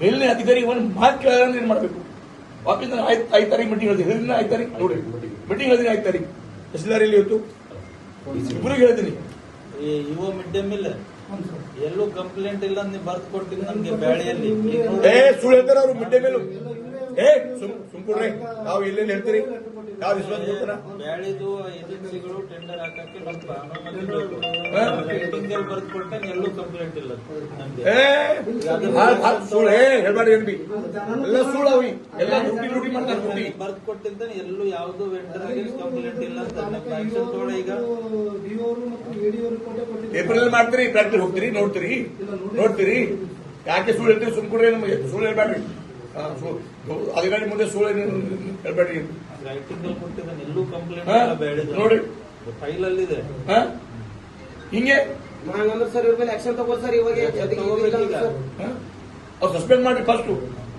ಮೇಲಿನ ಅಧಿಕಾರಿ ಒಂದು ಮಾತು ಕೇಳಿದ್ರೆ ಏನ್ ಮಾಡಬೇಕು? ವಾಪಸ್ ನಾನು ಐದು ಐದು ತಾರೀಕು ಮೀಟಿಂಗ್ ಹೇಳ್ತೀನಿ. ಹೇಳಿದ್ರೆ ಐದು ತಾರೀಕು ನೋಡಿ. ಮೀಟಿಂಗ್ ಹೇಳಿದ್ರೆ ಐದು ತಾರೀಕು ತಹಸೀಲ್ದಾರ್ ಇಲ್ಲಿ ಇವತ್ತು? ಇಬ್ಬರಿಗೆ ಹೇಳ್ತೀನಿ ಈ ಯುವ ಮಿಡ್ ಡೇ ಮಿಲ್ ಎಲ್ಲೂ ಕಂಪ್ಲೇಂಟ್ ಇಲ್ಲ ನೀವು ಬರ್ದು ಕೊಟ್ಟಿದ್ದು ನಮ್ಗೆ ಬ್ಯಾಳಿಯಲ್ಲಿ. ಸುಳ್ಳು ಹೇಳ್ತಾರ ಅವ್ರು ಮಿಡ್ಡೆ ಮೇಲು ಏ ಸುಮ್ ಸುಮ್ಕೊಡ್ರಿ ನಾವು ಎಲ್ಲೆಲ್ಲಿ ಹೇಳ್ತೀರಿ? ಯಾವ ವಿಶ್ವಾಸ ಕೊಡ್ತಾರ. ಬ್ಯಾಳಿದು ಏಜೆನ್ಸಿಗಳು ಟೆಂಡರ್ ಹಾಕಕ್ಕೆ ಎಲ್ಲೂ ಕಂಪ್ಲೇಂಟ್ ಇಲ್ಲ. ನಮ್ಗೆ. ಏ ಹಾಳ್- ಹಾಳ್ ಸುಳ್ಳು ಏ ಹೇಳ್ಬಾರ್ದು ಏನ್ ಬಿ? ಎಲ್ಲ ಸುಳ್ಳು ಅವಿ. ಎಲ್ಲ ಲೂಟಿ ಲೂಟಿ ಮಾಡ್ತಾರೆ ಲೂಟಿ ಬರ್ದು ಕೊಟ್ಟಿದ್ದಾನೆ ಎಲ್ಲೂ ಯಾವ್ದು ವೆಂಡರ್ ಕಂಪ್ಲೇಂಟ್ ಇಲ್ಲ ಅಂತ ಈಗ. ಏಪ್ರಿಲ್ ಮಾಡ್ತೀರಿ ಪ್ರಾಕ್ಟಿಸ್ ಹೋಗ್ತೀರಿ ನೋಡ್ತೀರಿ. ನೋಡ್ತೀರಿ. ಯಾಕೆ ಸುಳ್ಳು ಹೇಳ್ತೀರಿ? ಸುಮ್ಕೊಡ್ರಿ ನಮಗೆ ಸುಳ್ಳು ಹೇಳ್ಬೇಡ್ರಿ. ಅಧಿಕಾರಿ ಮುಂದೆ ಸುಳ್ಳು ಹೇಳ್ಬೇಡಿ ನೋಡಿ. ಫೈಲ್ ಅಲ್ಲಿದೆ ಹಾ? ಹಿಂಗೆ. ಸಸ್ಪೆಂಡ್ ಮಾಡಿ ಫಸ್ಟ್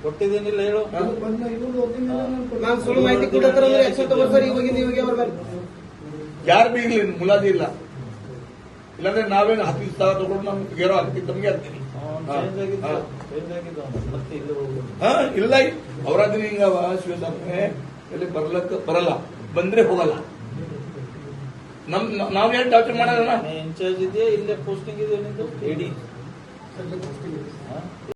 ಕೊಟ್ಟಿದ್ದೇನಿಲ್ಲ ಹೇಳು. ನಾನ್ ಸುಳ್ಳು ಮಾಹಿತಿ ಅಂದ್ರೆ ಆಕ್ಷನ್ ತಗೋ ಸರ್ ಇವಾಗಿಂದ ಇವಾಗ ಅವ್ರ ಮೇಲೆ ಯಾರು ಬಿ ಇರ್ಲಿ ಮುಲಾದಿ ಇಲ್ಲ. ಇಲ್ಲಾಂದ್ರೆ ನಾವೇನು ಹತ್ತು ಸಾವಿರ ತಗೊಂಡು ನಮ್ಗೆ ಗೇರೋ ಹಾಕ್ತೀವಿ ತಮಗೆ ಹಾಕ್ತೀನಿ ಇಲ್ಲಿ ಇಲ್ಲ ಅವರಾದ್ರೆ ಹಿಂಗವ ಶಿವಸ್ವಾಮಿ ಎಲ್ಲಿ ಬರ್ಲಕ್ಕ ಬರಲ್ಲ. ಬಂದ್ರೆ ಹೋಗಲ್ಲ. ನಮ್ ನಾವ್ ಏನ್ ಡಾಕ್ಟರ್ ಮಾಡೋಣ ಇನ್ಚಾರ್ಜ್ ಇದೆಯಾ? ಇಲ್ಲೇ ಪೋಸ್ಟಿಂಗ್ ಇದೆಯಾ ನಿಂದು? ಎಡಿ